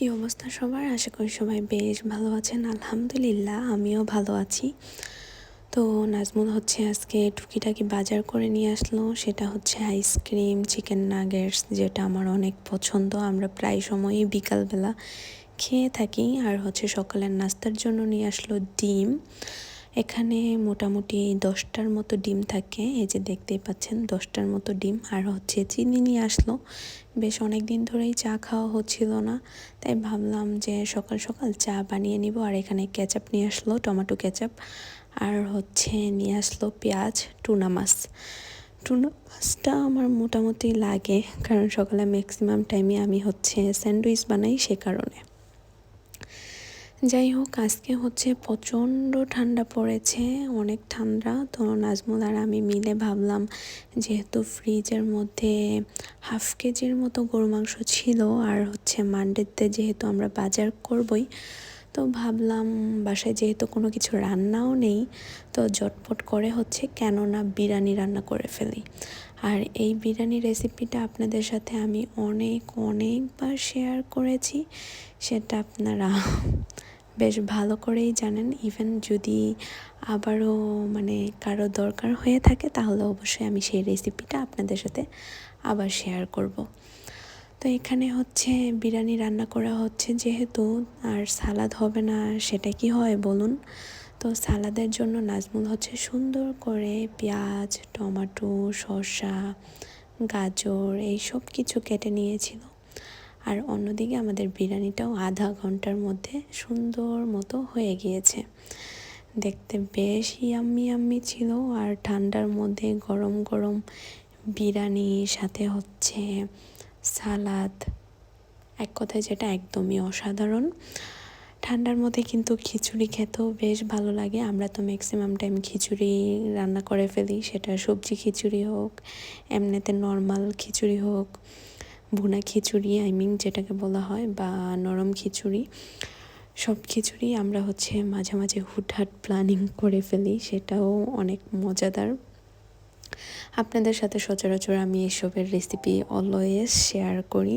কি অবস্থা সবার? আশা করি সবাই বেশ ভালো আছেন, আলহামদুলিল্লাহ, আমিও ভালো আছি। তো নাজমুল হচ্ছে আজকে টুকিটাকি বাজার করে নিয়ে আসলো, সেটা হচ্ছে আইসক্রিম, চিকেন নাগেটস, যেটা আমার অনেক পছন্দ। আমরা প্রায় সময়ই বিকালবেলা খেয়ে থাকি, আর হচ্ছে সকালের নাস্তার জন্য নিয়ে আসলো ডিম। এখানে মোটামুটি দশটার মতো ডিম থাকে। এই যে দেখতেই পাচ্ছেন, দশটার মতো ডিম। আর হচ্ছে চিনি নিয়ে আসলো। বেশ অনেক দিন ধরেই চা খাওয়া হচ্ছিল না। তাই ভাবলাম যে সকাল সকাল চা বানিয়ে নিব। আর এখানে ক্যাচাপ নিয়ে আসলো, টমেটো ক্যাচাপ আর হচ্ছে নিয়ে আসলো পেঁয়াজ, টুনা মাছ। টুনা মাছটা আমার মোটামুটি লাগে। কারণ সকালে ম্যাক্সিমাম টাইমে আমি হচ্ছে স্যান্ডউইচ বানাই সে কারণে। যাই হোক, আজকে হচ্ছে প্রচণ্ড ঠান্ডা পড়েছে, অনেক ঠান্ডা। তো নাজমুল আর আমি মিলে ভাবলাম যেহেতু ফ্রিজের মধ্যে হাফ কেজির মতো গরু মাংস ছিল আর হচ্ছে মান্ডেতে যেহেতু আমরা বাজার করবই, তো ভাবলাম বাসায় যেহেতু কোনো কিছু রান্নাও নেই, তো জটপট করে হচ্ছে কেননা বিরিয়ানি রান্না করে ফেলি। আর এই বিরিয়ানি রেসিপিটা আপনাদের সাথে আমি অনেক, অনেকবার শেয়ার করেছি, সেটা আপনারা বেশ ভালো করেই জানেন। ইভেন যদি আবারও মানে কারও দরকার হয়ে থাকে, তাহলে অবশ্যই আমি সেই রেসিপিটা আপনাদের সাথে আবার শেয়ার করব। তো এখানে হচ্ছে বিরিয়ানি রান্না করা হচ্ছে যেহেতু, আর সালাদ হবে না, সেটা কি হয় বলুন? তো সালাদের জন্য নাজমুল হচ্ছে সুন্দর করে পেঁয়াজ, টমাটো, শসা, গাজর এই সব কিছু কেটে নিয়েছিল। আর অন্যদিকে আমাদের বিরিয়ানিটাও আধা ঘণ্টার মধ্যে সুন্দর মতো হয়ে গিয়েছে। দেখতে বেশ ইয়াম্মি ইয়াম্মি ছিল আর ঠান্ডার মধ্যে গরম গরম বিরিয়ানি সাথে হচ্ছে সালাদ। এক কথায় যেটা একদমই অসাধারণ। ঠান্ডার মধ্যে কিন্তু খিচুড়ি খেতেও বেশ ভালো লাগে। আমরা তো ম্যাক্সিমাম টাইম খিচুড়ি রান্না করে ফেলি। সেটা সবজি খিচুড়ি হোক, এমনিতে নর্মাল খিচুড়ি হোক। ভুনা খিচুড়ি আই মিন যেটাকে বলা হয়, বা নরম খিচুড়ি, সব খিচুড়ি আমরা হচ্ছে মাঝে মাঝে হুটহাট প্ল্যানিং করে ফেলি, সেটাও অনেক মজাদার। আপনাদের সাথে সচরাচর আমি এসবের রেসিপি অলওয়েজ শেয়ার করি,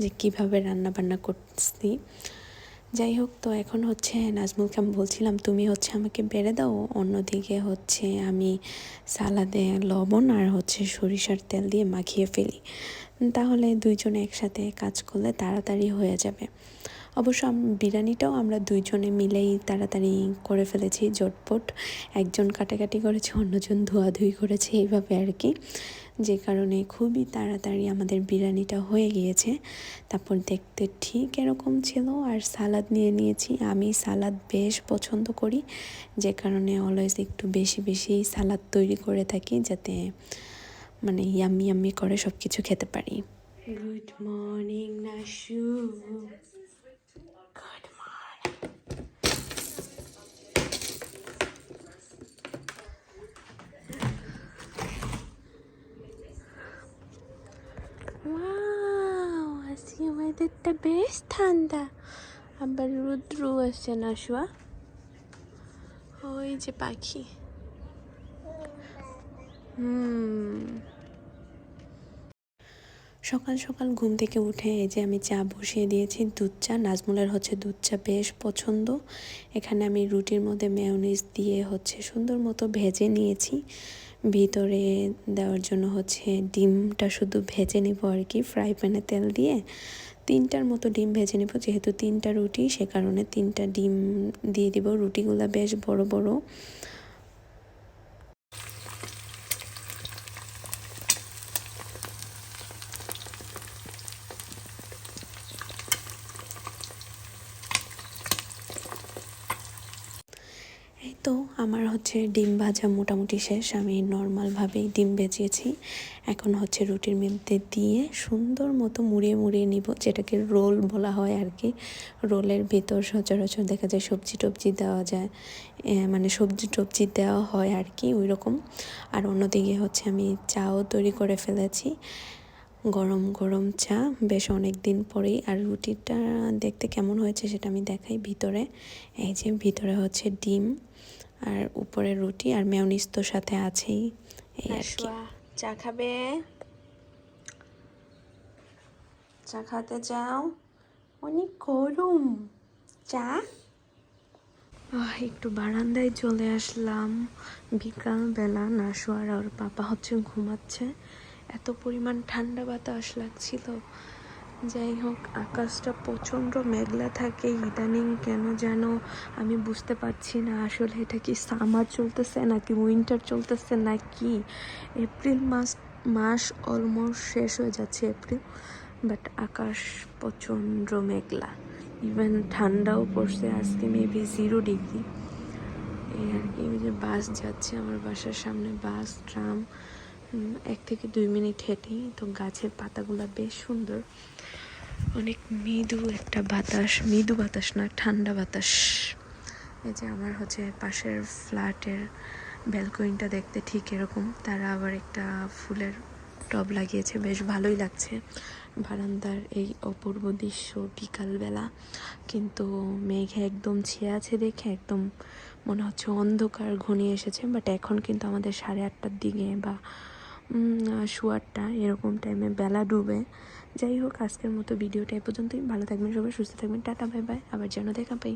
যে কীভাবে রান্না বান্না করছি। যাই হোক, তো এখন হচ্ছে নাজমুল খাম বলছিলাম, তুমি হচ্ছে আমাকে বেড়ে দাও, অন্যদিকে হচ্ছে আমি সালাদে লবণ আর হচ্ছে সরিষার তেল দিয়ে মাখিয়ে ফেলি। তাহলে দুইজনে একসাথে কাজ করলে তাড়াতাড়ি হয়ে যাবে। অবশ্য বিরিয়ানিটাও আমরা দুইজনে মিলেই তাড়াতাড়ি করে ফেলেছি, জটপট। একজন কাটাকাটি করেছে, অন্যজন ধোয়াধুয়ি করেছে, এইভাবে আর কি। যে কারণে খুবই তাড়াতাড়ি আমাদের বিরিয়ানিটা হয়ে গিয়েছে। তারপর দেখতে ঠিক এরকম ছিল, আর সালাদ নিয়ে নিয়েছি। আমি সালাদ বেশ পছন্দ করি, যে কারণে অলওয়েজ একটু বেশি বেশি সালাদ তৈরি করে থাকি, যাতে মানে ইয়াম্মি ইয়াম্মি করে সব কিছু খেতে পারি। Good morning Nashu good morning wow বেশ ঠান্ডা। আবার রুদ্র আসছে নাশুয়া ওই যে পাখি। হুম। সকাল সকাল ঘুম থেকে উঠে এই যে আমি চা বসিয়ে দিয়েছি, দুধ চা। নাজমুলের হচ্ছে দুধ চা বেশ পছন্দ। এখানে আমি রুটির মধ্যে মেয়নিজ দিয়ে হচ্ছে সুন্দর মতো ভেজে নিয়েছি। ভিতরে দেওয়ার জন্য হচ্ছে ডিমটা শুধু ভেজে নিব আর কি ফ্রাই প্যানে তেল দিয়ে। তিনটার মতো ডিম ভেজে নেব, যেহেতু তিনটা রুটি, সে কারণে তিনটা ডিম দিয়ে দিব। রুটিগুলো বেশ বড় বড়। তো আমার হচ্ছে ডিম ভাজা মোটামুটি শেষ। আমি নর্মালভাবেই ডিম ভেজিয়েছি। এখন হচ্ছে রুটির মধ্যে দিয়ে সুন্দর মতো মুড়িয়ে মুড়িয়ে নিব, যেটাকে রোল বলা হয় আর কি রোলের ভেতর সচরাচর দেখা যায় সবজি টবজি দেওয়া যায় মানে সবজি টবজি দেওয়া হয় আর কি ওই রকম আর অন্যদিকে হচ্ছে আমি চাও তৈরি করে ফেলেছি, গরম গরম চা, বেশ অনেক দিন পরেই। আর রুটিটা দেখতে কেমন হয়েছে সেটা আমি দেখাই ভিতরে। এই যে ভিতরে হচ্ছে ডিম। আর উপরে রুটি আর মেয়নিস তো সাথে আছেই এই আর কি। চা খাবে? চা খাতে যাও। অনেক গরম। চা? আহ, একটু বারান্দায় চলে আসলাম। বিকাল বেলা নাশু আর ওর পাপা হচ্ছে ঘুমাচ্ছে। এত পরিমাণ ঠান্ডা বাতাস লাগছিল। যাই হোক, আকাশটা প্রচণ্ড মেঘলা থাকে, ইদানিং কেন যেন আমি বুঝতে পারছি না আসলে এটা কি সামার চলতেছে নাকি উইন্টার চলতেছে না কি এপ্রিল মাস মাস অলমোস্ট শেষ হয়ে যাচ্ছে এপ্রিল, বাট আকাশ প্রচণ্ড মেঘলা। ইভেন ঠান্ডাও পড়ছে, আজকে মেবি জিরো ডিগ্রি এই আর কি যে বাস যাচ্ছে আমার বাসার সামনে, বাস, ট্রাম এক থেকে দুই মিনিট হেঁটেই। তো গাছের পাতাগুলো বেশ সুন্দর। অনেক মৃদু একটা বাতাস, মৃদু বাতাস না, ঠান্ডা বাতাস। এই যে আমার হচ্ছে পাশের ফ্ল্যাটের ব্যালকনিটা দেখতে ঠিক এরকম। তারা আবার একটা ফুলের টব লাগিয়েছে, বেশ ভালোই লাগছে। বারান্দার এই অপূর্ব দৃশ্য বিকালবেলা। কিন্তু মেঘে একদম ছেয়ে আছে দেখে, একদম মনে হচ্ছে অন্ধকার ঘনিয়ে এসেছে। বাট এখন কিন্তু আমাদের সাড়ে আটটার দিকে বা শুয়ারটা এরকম টাইমে বেলা ডুবে। যাই হোক, আজকের মতো ভিডিওটা এ পর্যন্তই। ভালো থাকবেন সবাই, সুস্থ থাকবেন। টাটা বাই বাই আবার যেন দেখা পাই।